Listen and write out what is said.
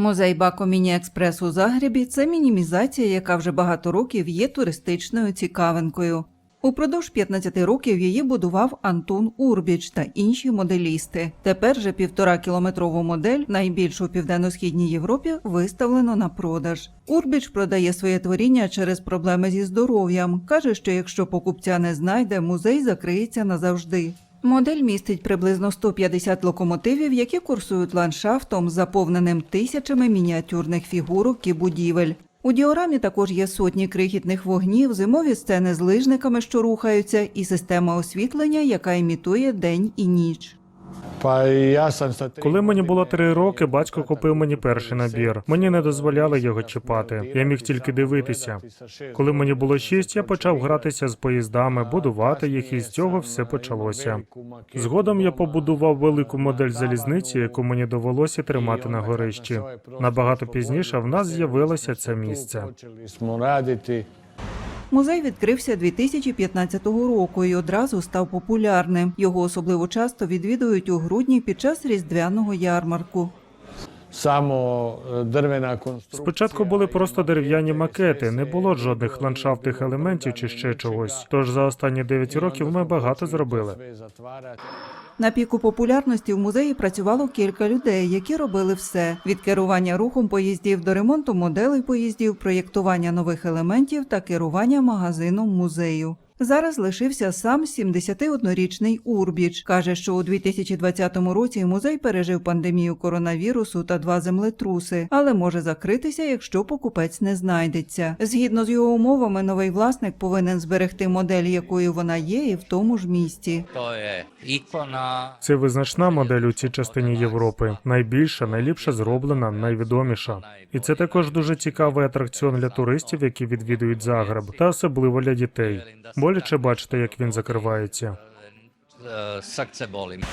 Музей Бако Міні Експрес у Загребі це мінімізація, яка вже багато років є туристичною цікавинкою. Упродовж 15 років її будував Антон Урбіч та інші моделісти. Тепер же півтора кілометрову модель, найбільшу у південно-східній Європі, виставлено на продаж. Урбіч продає своє творіння через проблеми зі здоров'ям. каже, що якщо покупця не знайде, музей закриється назавжди. Модель містить приблизно 150 локомотивів, які курсують ландшафтом, заповненим тисячами мініатюрних фігурок і будівель. У діорамі також є сотні крихітних вогнів, зимові сцени з лижниками, що рухаються, і система освітлення, яка імітує день і ніч. Коли мені було три роки, батько купив мені перший набір. Мені не дозволяли його чіпати. Я міг тільки дивитися. Коли мені було шість, я почав гратися з поїздами, будувати їх, і з цього все почалося. Згодом я побудував велику модель залізниці, яку мені довелося тримати на горищі. Набагато пізніше в нас з'явилося це місце. Музей відкрився 2015 року і одразу став популярним. Його особливо часто відвідують у грудні під час різдвяного ярмарку. Samo e, drvena konstrukcija. Спочатку були просто дерев'яні макети, не було жодних ландшафтних елементів чи ще чогось. Тож за останні 9 років ми багато зробили. На піку популярності в музеї працювало кілька людей, які робили все: від керування рухом поїздів до ремонту моделей поїздів, проєктування нових елементів та керування магазином музею. Зараз лишився сам 71-річний Урбіч. каже, що у 2020 році музей пережив пандемію коронавірусу та два землетруси, але може закритися, якщо покупець не знайдеться. Згідно з його умовами, новий власник повинен зберегти модель, якою вона є, і в тому ж місті. Це визначна модель у цій частині Європи. Найбільша, найліпше зроблена, найвідоміша. І це також дуже цікавий атракціон для туристів, які відвідують Загреб, та особливо для дітей. Боляче бачити, як він закривається. boli.